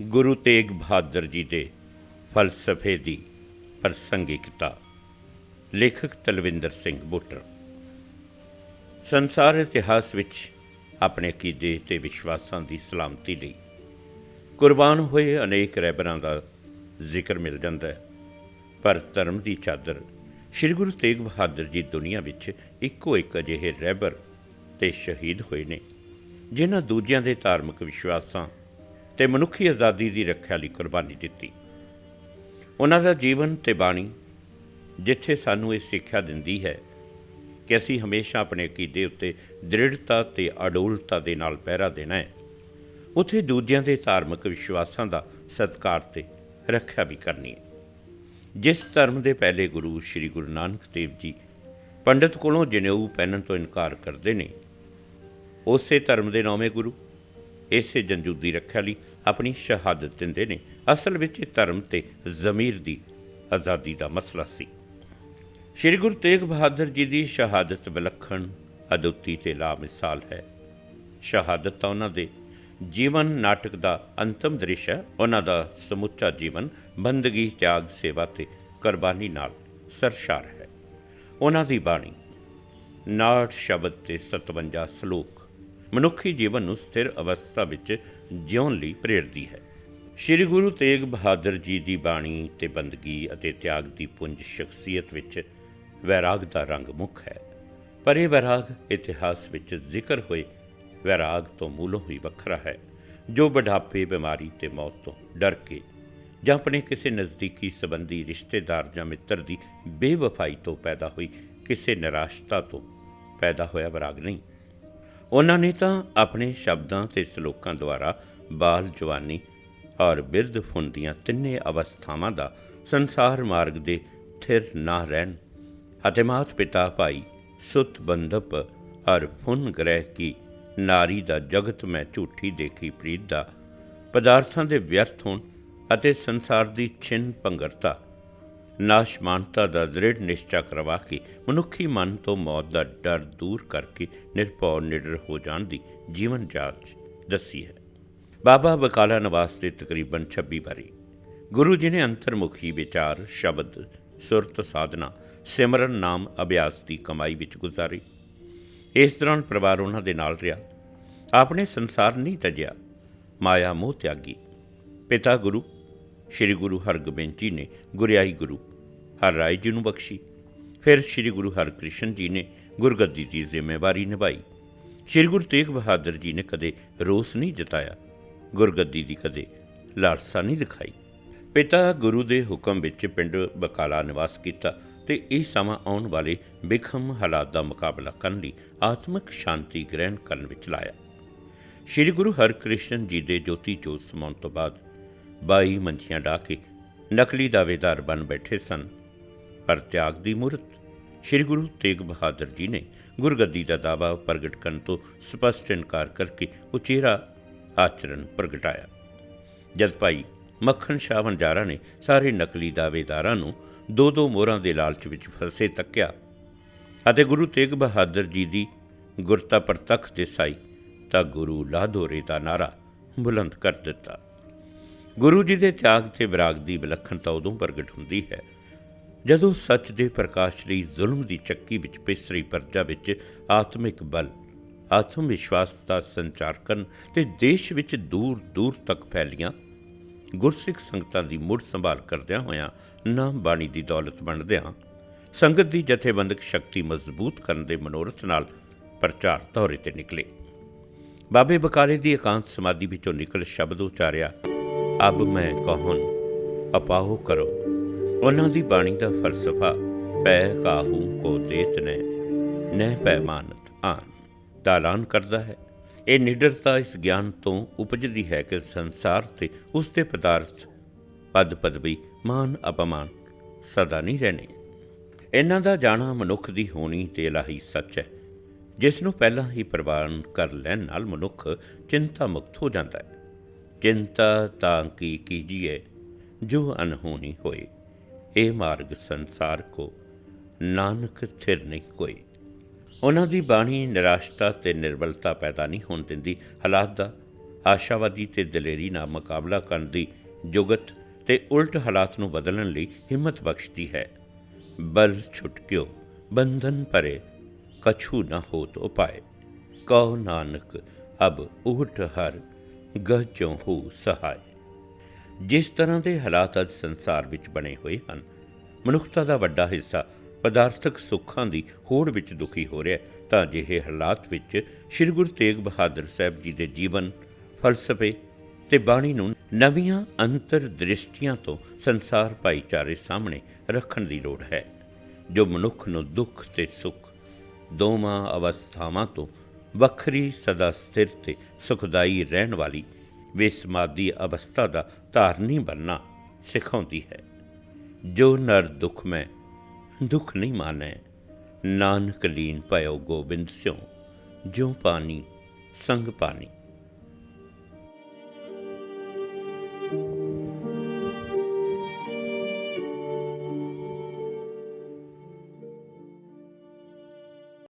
ਗੁਰੂ ਤੇਗ ਬਹਾਦਰ ਜੀ ਦੇ ਫਲਸਫੇ ਦੀ ਪ੍ਰਸੰਗਿਕਤਾ ਲੇਖਕ ਤਲਵਿੰਦਰ ਸਿੰਘ ਬੁੱਟਰ। ਸੰਸਾਰ ਇਤਿਹਾਸ ਵਿੱਚ ਆਪਣੇ ਕੀਦੇ ਤੇ ਵਿਸ਼ਵਾਸਾਂ ਦੀ ਸਲਾਮਤੀ ਲਈ ਕੁਰਬਾਨ ਹੋਏ ਅਨੇਕ ਰਹਿਬਰਾਂ ਦਾ ਜ਼ਿਕਰ ਮਿਲ ਜਾਂਦਾ ਹੈ। ਪਰ ਧਰਮ ਦੀ ਚਾਦਰ ਸ੍ਰੀ ਗੁਰੂ ਤੇਗ ਬਹਾਦਰ ਜੀ ਦੁਨੀਆ ਵਿੱਚ ਇੱਕੋ ਇੱਕ ਅਜਿਹੇ ਰਹਿਬਰ ਤੇ ਸ਼ਹੀਦ ਹੋਏ ਨੇ, ਜਿਨ੍ਹਾਂ ਦੂਜਿਆਂ ਦੇ ਧਾਰਮਿਕ ਵਿਸ਼ਵਾਸਾਂ ਤੇ ਮਨੁੱਖੀ ਆਜ਼ਾਦੀ ਦੀ ਰੱਖਿਆ ਲਈ ਕੁਰਬਾਨੀ ਦਿੱਤੀ। ਉਹਨਾਂ ਦਾ ਜੀਵਨ ਤੇ ਬਾਣੀ, ਜਿੱਥੇ ਸਾਨੂੰ ਇਹ ਸਿੱਖਿਆ ਦਿੰਦੀ ਹੈ ਕਿ ਅਸੀਂ ਹਮੇਸ਼ਾ ਆਪਣੇ ਅਕੀਦੇ ਉੱਤੇ ਦ੍ਰਿੜਤਾ ਤੇ ਅਡੋਲਤਾ ਦੇ ਨਾਲ ਪਹਿਰਾ ਦੇਣਾ ਹੈ, ਉੱਥੇ ਦੂਜਿਆਂ ਦੇ ਧਾਰਮਿਕ ਵਿਸ਼ਵਾਸਾਂ ਦਾ ਸਤਿਕਾਰ ਤੇ ਰੱਖਿਆ ਵੀ ਕਰਨੀ ਹੈ। ਜਿਸ ਧਰਮ ਦੇ ਪਹਿਲੇ ਗੁਰੂ ਸ੍ਰੀ ਗੁਰੂ ਨਾਨਕ ਦੇਵ ਜੀ ਪੰਡਤ ਕੋਲੋਂ ਜਨੇਊ ਪਹਿਨਣ ਤੋਂ ਇਨਕਾਰ ਕਰਦੇ ਨੇ, ਉਸੇ ਧਰਮ ਦੇ ਨੌਵੇਂ ਗੁਰੂ ਇਸੇ ਜੰਜੂਦੀ ਰੱਖਿਆ ਲਈ ਆਪਣੀ ਸ਼ਹਾਦਤ ਦਿੰਦੇ ਨੇ। ਅਸਲ ਵਿੱਚ ਇਹ ਧਰਮ ਤੇ ਜ਼ਮੀਰ ਦੀ ਆਜ਼ਾਦੀ ਦਾ ਮਸਲਾ ਸੀ। ਸ੍ਰੀ ਗੁਰੂ ਤੇਗ ਬਹਾਦਰ ਜੀ ਦੀ ਸ਼ਹਾਦਤ ਵਿਲੱਖਣ, ਅਦੁੱਤੀ ਤੇ ਲਾ ਮਿਸਾਲ ਹੈ। ਸ਼ਹਾਦਤ ਤਾਂ ਉਹਨਾਂ ਦੇ ਜੀਵਨ ਨਾਟਕ ਦਾ ਅੰਤਮ ਦ੍ਰਿਸ਼ ਹੈ। ਉਹਨਾਂ ਦਾ ਸਮੁੱਚਾ ਜੀਵਨ ਬੰਦਗੀ, ਤਿਆਗ, ਸੇਵਾ ਤੇ ਕੁਰਬਾਨੀ ਨਾਲ ਸਰਸ਼ਾਰ ਹੈ। ਉਹਨਾਂ ਦੀ ਬਾਣੀ 69 ਸ਼ਬਦ ਤੇ 57 ਸ਼ਲੋਕ ਮਨੁੱਖੀ ਜੀਵਨ ਨੂੰ ਸਥਿਰ ਅਵਸਥਾ ਵਿੱਚ ਜਿਉਣ ਲਈ ਪ੍ਰੇਰਦੀ ਹੈ। ਸ੍ਰੀ ਗੁਰੂ ਤੇਗ ਬਹਾਦਰ ਜੀ ਦੀ ਬਾਣੀ ਤੇ ਬੰਦਗੀ ਅਤੇ ਤਿਆਗ ਦੀ ਪੁੰਜ ਸ਼ਖਸੀਅਤ ਵਿੱਚ ਵੈਰਾਗ ਦਾ ਰੰਗ ਮੁੱਖ ਹੈ। ਪਰ ਇਹ ਵੈਰਾਗ ਇਤਿਹਾਸ ਵਿੱਚ ਜ਼ਿਕਰ ਹੋਏ ਵੈਰਾਗ ਤੋਂ ਮੂਲੋਂ ਹੀ ਵੱਖਰਾ ਹੈ, ਜੋ ਬੁਢਾਪੇ, ਬਿਮਾਰੀ ਤੇ ਮੌਤ ਤੋਂ ਡਰ ਕੇ ਜਾਂ ਆਪਣੇ ਕਿਸੇ ਨਜ਼ਦੀਕੀ ਸੰਬੰਧੀ ਰਿਸ਼ਤੇਦਾਰ ਜਾਂ ਮਿੱਤਰ ਦੀ ਬੇਵਫਾਈ ਤੋਂ ਪੈਦਾ ਹੋਈ ਕਿਸੇ ਨਿਰਾਸ਼ਤਾ ਤੋਂ ਪੈਦਾ ਹੋਇਆ ਵੈਰਾਗ ਨਹੀਂ। ਉਹਨਾਂ ਨੇ ਤਾਂ ਆਪਣੇ ਸ਼ਬਦਾਂ ਤੇ ਸ਼ਲੋਕਾਂ ਦੁਆਰਾ ਬਾਲ ਜਵਾਨੀ ਔਰ ਬਿਰਧ ਫੁੰਨ ਦੀਆਂ ਤਿੰਨੇ ਅਵਸਥਾਵਾਂ ਦਾ ਸੰਸਾਰ ਮਾਰਗ ਦੇ ਥਿਰ ਨਾ ਰਹਿਣ ਅਤੇ ਮਾਤ ਪਿਤਾ ਭਾਈ ਸੁਤ ਬੰਦਪ ਔਰ ਫੁੰਨ ਗ੍ਰਹਿ ਕੀ ਨਾਰੀ ਦਾ ਜਗਤ ਮੈਂ ਝੂਠੀ ਦੇਖੀ ਪ੍ਰੀਤ ਦਾ ਪਦਾਰਥਾਂ ਦੇ ਵਿਅਰਥ ਹੋਣ ਅਤੇ ਸੰਸਾਰ ਦੀ ਛਿਨ ਭੰਗਰਤਾ ਨਾਸ਼ਮਾਨਤਾ ਦਾ ਦ੍ਰਿੜ ਨਿਸ਼ਚਾ ਕਰਵਾ ਕੇ ਮਨੁੱਖੀ ਮਨ ਤੋਂ ਮੌਤ ਦਾ ਡਰ ਦੂਰ ਕਰਕੇ ਨਿਰਭਉ ਨਿਡਰ ਹੋ ਜਾਣ ਦੀ ਜੀਵਨ ਜਾਂਚ ਦੱਸੀ ਹੈ। ਬਾਬਾ ਬਕਾਲਾ ਨਿਵਾਸ ਦੇ ਤਕਰੀਬਨ 26 ਬਾਰੀ ਗੁਰੂ ਜੀ ਨੇ ਅੰਤਰਮੁਖੀ ਵਿਚਾਰ, ਸ਼ਬਦ, ਸੁਰਤ ਸਾਧਨਾ, ਸਿਮਰਨ ਨਾਮ ਅਭਿਆਸ ਦੀ ਕਮਾਈ ਵਿੱਚ ਗੁਜ਼ਾਰੀ। ਇਸ ਦੌਰਾਨ ਪਰਿਵਾਰ ਉਹਨਾਂ ਦੇ ਨਾਲ ਰਿਹਾ। ਆਪਣੇ ਸੰਸਾਰ ਨਹੀਂ ਤਜਿਆ। ਮਾਇਆ ਮੋਹ ਤਿਆਗੀ। ਪਿਤਾ ਗੁਰੂ, ਸ੍ਰੀ ਗੁਰੂ ਹਰਗੋਬਿੰਦ ਜੀ ਨੇ ਗੁਰਿਆਈ ਗੁਰੂ ਹਰ ਰਾਏ ਜੀ ਨੂੰ ਬਖਸ਼ੀ। ਫਿਰ ਸ੍ਰੀ ਗੁਰੂ ਹਰਕ੍ਰਿਸ਼ਨ ਜੀ ਨੇ ਗੁਰਗੱਦੀ ਦੀ ਜ਼ਿੰਮੇਵਾਰੀ ਨਿਭਾਈ। ਸ੍ਰੀ ਗੁਰੂ ਤੇਗ ਬਹਾਦਰ ਜੀ ਨੇ ਕਦੇ ਰੋਸ ਨਹੀਂ ਜਤਾਇਆ, ਗੁਰਗੱਦੀ ਦੀ ਕਦੇ ਲਾਲਸਾ ਨਹੀਂ ਦਿਖਾਈ। ਪਿਤਾ ਗੁਰੂ ਦੇ ਹੁਕਮ ਵਿੱਚ ਪਿੰਡ ਬਕਾਲਾ ਨਿਵਾਸ ਕੀਤਾ ਤੇ ਇਹ ਸਮਾਂ ਆਉਣ ਵਾਲੇ ਬਿਖਮ ਹਾਲਾਤ ਦਾ ਮੁਕਾਬਲਾ ਕਰਨ ਲਈ ਆਤਮਿਕ ਸ਼ਾਂਤੀ ਗ੍ਰਹਿਣ ਕਰਨ ਵਿੱਚ ਲਾਇਆ। ਸ੍ਰੀ ਗੁਰੂ ਹਰਕ੍ਰਿਸ਼ਨ ਜੀ ਦੇ ਜੋਤੀ ਜੋਤ ਸਮਾਉਣ ਤੋਂ ਬਾਅਦ 22 ਮੰਜੀਆਂ ਢਾ ਕੇ ਨਕਲੀ ਦਾਅਵੇਦਾਰ ਬਣ ਬੈਠੇ ਸਨ। ਪਰ ਤਿਆਗ ਦੀ ਮੂਰਤ। ਸ੍ਰੀ ਗੁਰੂ ਤੇਗ ਬਹਾਦਰ ਜੀ ਨੇ ਗੁਰਗੱਦੀ ਦਾ ਦਾਵਾ ਪ੍ਰਗਟ ਕਰਨ ਤੋਂ ਸਪਸ਼ਟ ਇਨਕਾਰ ਕਰਕੇ ਉਚੇਰਾ ਆਚਰਣ ਪ੍ਰਗਟਾਇਆ। ਜਦ ਭਾਈ ਮੱਖਣ ਸ਼ਾਹ ਵਣਜਾਰਾ ਨੇ ਸਾਰੇ ਨਕਲੀ ਦਾਅਵੇਦਾਰਾਂ ਨੂੰ ਦੋ ਦੋ ਮੋਹਰਾਂ ਦੇ ਲਾਲਚ ਵਿੱਚ ਫਸੇ ਤੱਕਿਆ ਅਤੇ ਗੁਰੂ ਤੇਗ ਬਹਾਦਰ ਜੀ ਦੀ ਗੁਰਤਾ ਪ੍ਰਤੱਖ ਦਿਸਾਈ ਤਾਂ ਗੁਰੂ ਲਾਧੋਰੇ ਦਾ ਨਾਰਾ ਬੁਲੰਦ ਕਰ ਦਿੱਤਾ। ਗੁਰੂ ਜੀ ਦੇ ਤਿਆਗ ਤੇ ਵਿਰਾਗ ਦੀ ਵਿਲੱਖਣਤਾ ਉਦੋਂ ਪ੍ਰਗਟ ਹੁੰਦੀ ਹੈ ਜਦੋਂ ਸੱਚ ਦੇ ਪ੍ਰਕਾਸ਼ ਲਈ ਜ਼ੁਲਮ ਦੀ ਚੱਕੀ ਵਿੱਚ ਪਿਸਰੀ ਪਰਜਾ ਵਿੱਚ ਆਤਮਿਕ ਬਲ, ਆਤਮ ਵਿਸ਼ਵਾਸ ਦਾ ਸੰਚਾਰ ਕਰਨ ਤੇ ਦੇਸ਼ ਵਿੱਚ ਦੂਰ ਦੂਰ ਤੱਕ ਫੈਲੀਆਂ, ਗੁਰਸਿੱਖ ਸੰਗਤਾਂ ਦੀ ਮੁੜ ਸੰਭਾਲ ਕਰਦਿਆਂ ਹੋਇਆਂ ਨਾਮ ਬਾਣੀ ਦੀ ਦੌਲਤ ਵੰਡਦਿਆਂ ਸੰਗਤ ਦੀ ਜਥੇਬੰਦਕ ਸ਼ਕਤੀ ਮਜ਼ਬੂਤ ਕਰਨ ਦੇ ਮਨੋਰਥ ਨਾਲ ਪ੍ਰਚਾਰ ਦੌਰੇ ਤੇ ਨਿਕਲੇ। ਬਾਬੇ ਬਕਾਲੇ ਦੀ ਇਕਾਂਤ ਸਮਾਧੀ ਵਿੱਚੋਂ ਨਿਕਲ ਸ਼ਬਦ ਉਚਾਰਿਆ, ਅਬ ਮੈਂ ਕਹਨ ਅਪਾਹੋ ਕਰੋ। ਉਹਨਾਂ ਦੀ ਬਾਣੀ ਦਾ ਫਲਸਫਾ, ਪੈ ਕਾਹੂ ਕੋ ਦੇਤ ਨੇ ਨਹਿ ਪੈਮਾਨਤ ਆਨ, ਦਾ ਐਲਾਨ ਕਰਦਾ ਹੈ। ਇਹ ਨਿਡਰਤਾ ਇਸ ਗਿਆਨ ਤੋਂ ਉਪਜਦੀ ਹੈ ਕਿ ਸੰਸਾਰ ਤੇ ਉਸ ਦੇ ਪਦਾਰਥ, ਪਦ ਪਦਵੀ, ਮਾਨ ਅਪਮਾਨ ਸਦਾ ਨਹੀਂ ਰਹਿਣੇ। ਇਹਨਾਂ ਦਾ ਜਾਣਾ ਮਨੁੱਖ ਦੀ ਹੋਣੀ ਤੇ ਇਲਾਹੀ ਸੱਚ ਹੈ। ਜਿਸ ਨੂੰ ਪਹਿਲਾਂ ਹੀ ਪ੍ਰਵਾਨ ਕਰ ਲੈਣ ਨਾਲ ਮਨੁੱਖ ਚਿੰਤਾ ਮੁਕਤ ਹੋ ਜਾਂਦਾ ਹੈ। ਚਿੰਤਾ ਤਾਂ ਕੀ ਕੀਜੀਏ, ਜੋ ਅਨਹੋਣੀ ਹੋਏ। ਇਹ ਮਾਰਗ ਸੰਸਾਰ ਕੋ ਨਾਨਕ ਥਿਰ ਨਹੀਂ ਕੋਈ। ਉਹਨਾਂ ਦੀ ਬਾਣੀ ਨਿਰਾਸ਼ਤਾ ਤੇ ਨਿਰਬਲਤਾ ਪੈਦਾ ਨਹੀਂ ਹੋਣ ਦਿੰਦੀ। ਹਾਲਾਤ ਦਾ ਆਸ਼ਾਵਾਦੀ ਤੇ ਦਲੇਰੀ ਨਾਲ ਮੁਕਾਬਲਾ ਕਰਨ ਦੀ ਜੁਗਤ ਤੇ ਉਲਟ ਹਾਲਾਤ ਨੂੰ ਬਦਲਣ ਲਈ ਹਿੰਮਤ ਬਖਸ਼ਦੀ ਹੈ। ਬਲ ਛੁਟਕਿਓ ਬੰਧਨ ਪਰੇ ਕਛੂ ਨ ਹੋਤ ਉਪਾਏ। ਕਹੋ ਨਾਨਕ, ਅਬ ਉਠ ਹਰ ਗਜੋਂ ਹੋ ਸਹਾਇ ਜਿਸ ਤਰ੍ਹਾਂ ਦੇ ਹਾਲਾਤ ਅੱਜ ਸੰਸਾਰ ਵਿੱਚ ਬਣੇ ਹੋਏ ਹਨ, ਮਨੁੱਖਤਾ ਦਾ ਵੱਡਾ ਹਿੱਸਾ ਪਦਾਰਥਕ ਸੁੱਖਾਂ ਦੀ ਹੋੜ ਵਿੱਚ ਦੁਖੀ ਹੋ ਰਿਹਾ ਹੈ। ਤਾਂ ਅਜਿਹੇ ਹਾਲਾਤ ਵਿੱਚ ਸ੍ਰੀ ਗੁਰੂ ਤੇਗ ਬਹਾਦਰ ਸਾਹਿਬ ਜੀ ਦੇ ਜੀਵਨ, ਫਲਸਫੇ ਤੇ ਬਾਣੀ ਨੂੰ ਨਵੀਆਂ ਅੰਤਰ ਦ੍ਰਿਸ਼ਟੀਆਂ ਤੋਂ ਸੰਸਾਰ ਭਾਈਚਾਰੇ ਸਾਹਮਣੇ ਰੱਖਣ ਦੀ ਲੋੜ ਹੈ, ਜੋ ਮਨੁੱਖ ਨੂੰ ਦੁੱਖ ਤੇ ਸੁੱਖ ਦੋਵਾਂ ਅਵਸਥਾਵਾਂ ਤੋਂ ਵੱਖਰੀ ਸਦਾ ਸਥਿਰ ਤੇ ਸੁਖਦਾਈ ਰਹਿਣ ਵਾਲੀ ਵਿਸਮਾਦੀ ਅਵਸਥਾ ਦਾ ਧਾਰਨੀ ਬਣਨਾ ਸਿਖਾਉਂਦੀ ਹੈ। ਜੋ ਨਰ ਦੁੱਖ ਮੈਂ, ਦੁੱਖ ਨਹੀਂ ਮਾਨੈ ਨਾਨਕ ਲੀਨ ਭਇਓ ਗੋਬਿੰਦ ਸਿਉ ਜਿਉ ਪਾਣੀ, ਸੰਗ ਪਾਣੀ।